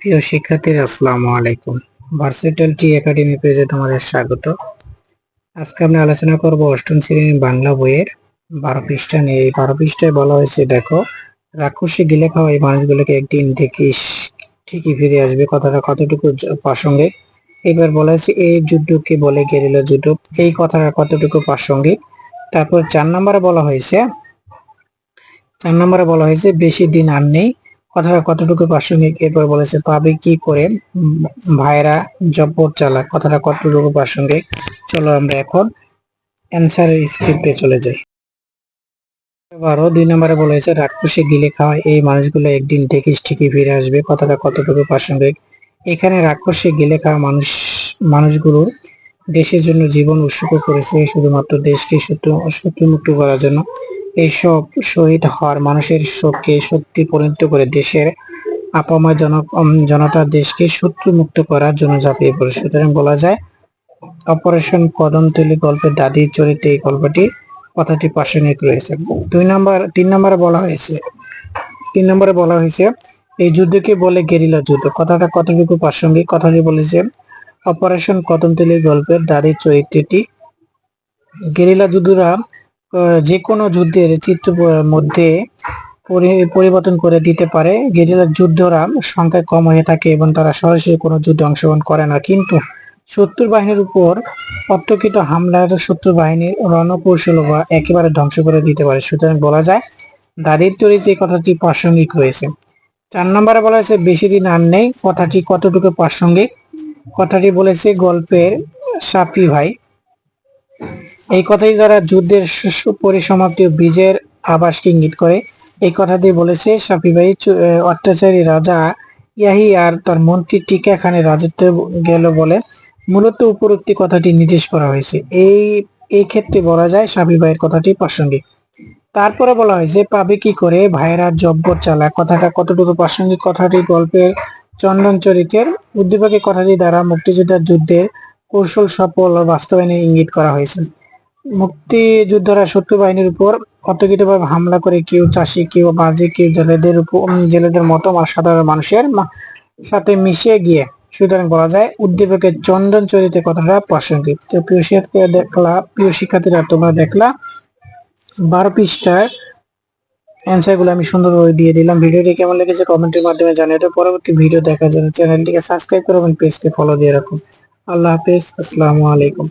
প্রিয় শিক্ষার্থীরা, আসসালামু আলাইকুম। ভার্সেটাল টি একাডেমি পেজে তোমাদের স্বাগত। আজকে আমরা আলোচনা করব অষ্টম শ্রেণির বাংলা বইয়ের বারো পৃষ্ঠা নিয়ে। এই বারো পৃষ্ঠায় বলা হয়েছে, দেখো, রাক্ষসী গিলে খাওয়া এই মানুষগুলোকে একদিন দেখিস ঠিকই ফিরে আসবে, কথাটা কতটুকু প্রাসঙ্গিক। এবার বলা হয়েছে, এই যুদ্ধকে বলে গেরিলা যুদ্ধ। এই কথাটা কতটুকু প্রাসঙ্গিক? তারপর চার নম্বরে বলা হয়েছে, চার নম্বরে বলা হয়েছে, বেশি দিন আর নেই। কথাটা কতটুকু প্রাসঙ্গিক? এরপর বলেছে, পাবে কি করে? ভাইরা জব্বর চালা কথাটা কতটুকু প্রাসঙ্গিক? চলো আমরা এখন অ্যান্সারের স্ক্রিপ্টে চলে যাই। এবারও দুই নম্বরে বলা হয়েছে রাক্ষসে গিলে খাওয়া এই মানুষগুলো একদিন দেখিস ঠিকই ফিরে আসবে। কথাটা কতটুকু প্রাসঙ্গিক? এখানে রাক্ষসে গিলে খাওয়া মানুষ মানুষগুলোর দেশের জন্য জীবন উৎসর্গ করেছে, শুধুমাত্র দেশকে শত্রু, শত্রুমুক্ত করার জন্য। এইসব শহীদ হওয়ার মানুষের শোককে সত্যি পরিণত করে দেশের আপাময় জন জনতা দেশকে শত্রু মুক্ত করার জন্য ঝাঁপিয়ে পড়ে। সুতরাং বলা যায়, অপারেশন কদমতলি গল্পের দাদি চরিত্রে এই গল্পটি কথাটি প্রাসঙ্গিক রয়েছে। দুই নম্বর, তিন নম্বরে বলা হয়েছে, তিন নম্বরে বলা হয়েছে, এই যুদ্ধকে বলে গেরিলা যুদ্ধ। কথাটা কতটুকু প্রাসঙ্গিক? কথাটি বলেছে, অপারেশন কদমতলি গল্পের দাদির চরিত্রটি গেরিলা যুদ্ধরা যে কোনো যুদ্ধের চিত্র মধ্যে পরি- পরিবর্তন করে দিতে পারে। গেরিলা যুদ্ধরা সংখ্যায় কম হয়ে থাকে এবং তারা সরাসরি কোনো যুদ্ধে অংশগ্রহণ করে না। কিন্তু শত্রু বাহিনীর উপর অতর্কিত হামলার শত্রু বাহিনীর রণকৌশল একেবারে ধ্বংস করে দিতে পারে। সুতরাং বলা যায় দাদির তৈরি যে কথাটি প্রাসঙ্গিক রয়েছে চার নম্বরে বলা হয়েছে, বেশি দিন আর নেই। কথাটি কতটুকু প্রাসঙ্গিক? কথাটি বলেছে গল্পের সাপি ভাই। এই কথাই দ্বারা যুদ্ধের পরিসমাপ্তি ও বীজের আভাসকে ইঙ্গিত করে, এই কথাটি বলেছে সাফিবাই অত্যাচারী রাজা ইয়াহি আর তার মন্ত্রী টিকা খানের রাজত্ব গেল বলে মূলত উপরোক্তি কথাটি নির্দেশ করা হয়েছে। এই এই ক্ষেত্রে বলা যায় সাফিবাইয়ের কথাটি প্রাসঙ্গিক। তারপরে বলা হয়েছে, পাবে কি করে ভাইরা জব্বর চালা। কথাটা কতটুকু প্রাসঙ্গিক? কথাটি গল্পের চন্দন চরিত্রের উদ্দীপকের কথাটি দ্বারা মুক্তিযোদ্ধার যুদ্ধের কৌশল সফল বাস্তবায়নে ইঙ্গিত করা হয়েছে। মুক্তিযোদ্ধারা শত্রু বাহিনীর উপর অতর্কিতভাবে হামলা করে কেউ চাষি, কেউ বাজি, কেউ জেলেদের উপর জেলেদের মতো সাধারণ মানুষের সাথে মিশিয়ে গিয়ে, সুতরাং বলা যায় উদ্দীপকের চন্দন চরিত্রের কথাটা প্রাসঙ্গিক। তো প্রিয় শিক্ষার্থীরা দেখলা, প্রিয় শিক্ষার্থীরা, তোমরা দেখলা, বারো পৃষ্ঠার অ্যান্সারগুলো আমি সুন্দরভাবে দিয়ে দিলাম। ভিডিওটি কেমন লেগেছে কমেন্টের মাধ্যমে জানিয়ে তো পরবর্তী ভিডিও দেখার জন্য চ্যানেলটিকে সাবস্ক্রাইব করো এবং পেজকে ফলো দিয়ে রাখুন আল্লাহ হাফেজ, আসসালামু আলাইকুম।